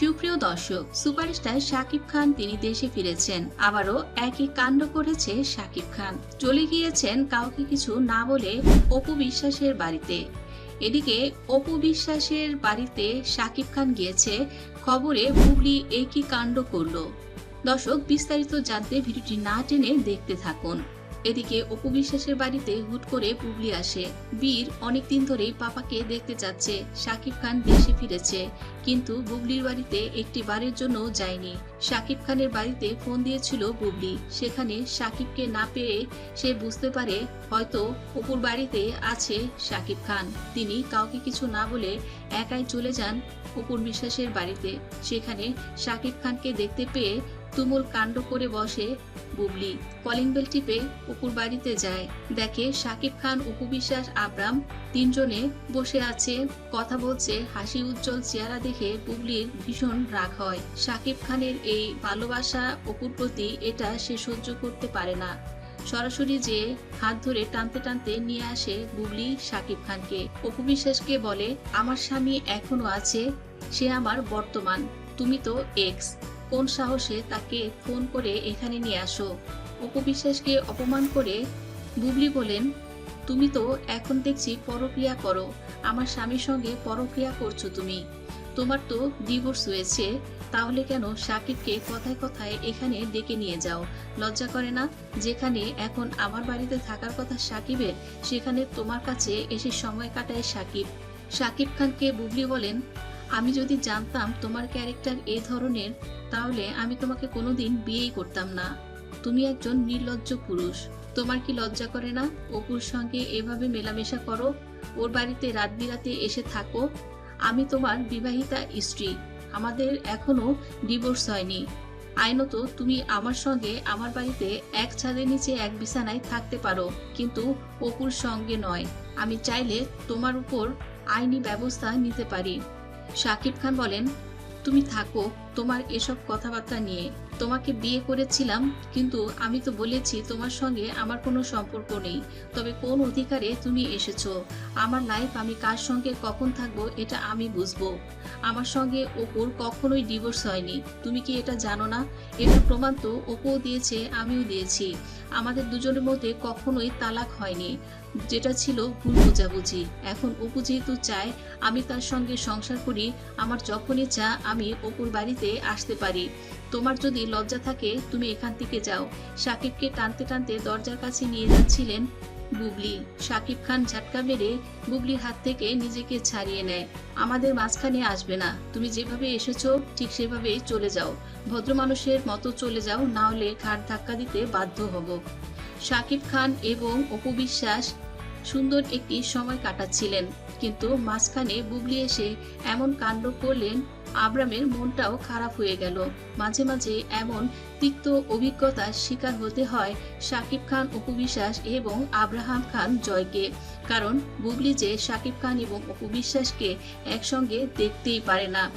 সুপ্রিয় দর্শক, সুপারস্টার শাকিব খান তিনি দেশে ফিরেছেন। আবারও একই কাণ্ড করেছে শাকিব খান। চলে গিয়েছেন কাউকে কিছু না বলে অপু বিশ্বাসের বাড়িতে। এদিকে অপু বিশ্বাসের বাড়িতে শাকিব খান গিয়েছে, খবরে বুবলি একই কাণ্ড করল। দর্শক, বিস্তারিত জানতে ভিডিওটি না টেনে দেখতে থাকুন। এদিকে অপু বিশ্বাসের বাড়িতে হুট করে বুবলি আসে। বীর অনেকদিন ধরেই পাপাকে দেখতে যাচ্ছে। শাকিব খান দেশে ফিরেছে, কিন্তু বুবলির বাড়িতে একটি বারের জন্য যায়নি। শাকিব খানের বাড়িতে ফোন দিয়েছিল বুবলি। সেখানে শাকিবকে না পেয়ে সে বুঝতে পারে হয়তো অপুর বাড়িতে আছে শাকিব খান। তিনি কাউকে কিছু না বলে একাই চলে যান অপুর বিশ্বাসের বাড়িতে। সেখানে শাকিব খানকে দেখতে পেয়ে তুমুল কাণ্ড করে বসে বুবলি। কলিং বেল টিপে অপুর বাড়িতে যায়। দেখে শাকিব খান, অপু বিশ্বাস, আবরাম তিনজনে বসে আছে। কথা বলছে, হাসি উজ্জ্বল চেহারা দেখে বুবলির ভীষণ রাগ হয়। শাকিব খানের এই ভালোবাসা অপুর প্রতি এটা সে সহ্য করতে পারে না। সরাসরি যে হাত ধরে টানতে টানতে নিয়ে আসে বুবলি শাকিব খানকে। অপু বিশ্বাসকে বলে, আমার স্বামী এখনও আছে, সে আমার বর্তমান। তুমি তো এক্স কোন সাহসে তাকে ফোন করে এখানে নিয়ে আসো? অপবিশ্বাসকে অপমান করে বুবলি বলেন, তুমি তো এখন দেখছি পরক্রিয়া করো। আমার স্বামীর সঙ্গে পরক্রিয়া করছ তুমি। তোমার তো ডিভোর্স হয়েছে। তাহলে কেন সাকিবকে কথায় কথায় এখানে ডেকে নিয়ে যাও? লজ্জা করে না? যেখানে এখন আমার বাড়িতে থাকার কথা সাকিবের সেখানে তোমার কাছে এসে সময় কাটায় সাকিব সাকিব খানকে বুবলি বলেন আমি যদি জানতাম তোমার ক্যারেক্টার এ ধরনের, তাহলে আমি তোমাকে কোনোদিন বিয়েই করতাম না। তুমি একজন নির্লজ্জ পুরুষ। তোমার কি লজ্জা করে না অপুর সঙ্গে এভাবে মেলামেশা করো? ওর বাড়িতে রাত বিরাতে এসে থাকো। আমি তোমার বিবাহিতা স্ত্রী। আমাদের এখনও ডিভোর্স হয়নি। আইনত তুমি আমার সঙ্গে আমার বাড়িতে এক ছাদের নিচে এক বিছানায় থাকতে পারো, কিন্তু অপুর সঙ্গে নয়। আমি চাইলে তোমার উপর আইনি ব্যবস্থা নিতে পারি। শাকিব খান বলেন তুমি থাকো তোমার এসব কথাবার্তা নিয়ে তোমাকে বিয়ে করেছিলাম, কিন্তু আমি তো বলেছি তোমার সঙ্গে আমার কোনো সম্পর্ক নেই। তবে কোন অধিকারে তুমি এসেছ? আমার লাইফ আমি কার সঙ্গে কখন থাকব এটা আমি বুঝব। আমার সঙ্গে অপুর কখনোই ডিভোর্স হয়নি। তুমি কি এটা জানো না? এটা প্রমাণ তো অপুও দিয়েছে, আমিও দিয়েছি। আমাদের দুজনের মধ্যে কখনোই তালাক হয়নি। যেটা ছিল ভুল বোঝাবুঝি। এখন অপু যেহেতু চায়, আমি তার সঙ্গে সংসার করি, আমার যখনই চা আমি অপুর বাড়িতে আসতে পারি। তোমার যদি লজ্জা থাকে, তুমি এখান থেকে যাও। সাকিবকে টানতে টানতে দরজার কাছে নিয়ে যাচ্ছিলেন বুবলি। সাকিব খান ঝাটকা মেরে বুবলির হাত থেকে নিজেকে ছাড়িয়ে নেয়। আমাদের মাঝখানে আসবে না। তুমি যেভাবে এসেছ, ঠিক সেভাবেই চলে যাও। ভদ্র মানুষের মতো চলে যাও, না হলে ঘাট ধাক্কা দিতে বাধ্য হব। সাকিব খান এবং অপু বিশ্বাস সুন্দর একটি সময় কাটাচ্ছিলেন। কিন্তু মাঝখানে বুবলি এসে এমন কাণ্ড করলেন, আব্রামের মনটাও খারাপ হয়ে গেল। মাঝে মাঝে এমন তিক্ত অভিজ্ঞতার শিকার হতে হয় শাকিব খান অপু বিশ্বাস এবং আব্রাহাম খান জয়কে। কারণ বুবলি যে শাকিব খান এবং অপু বিশ্বাসকে একসঙ্গে দেখতেই পারে না।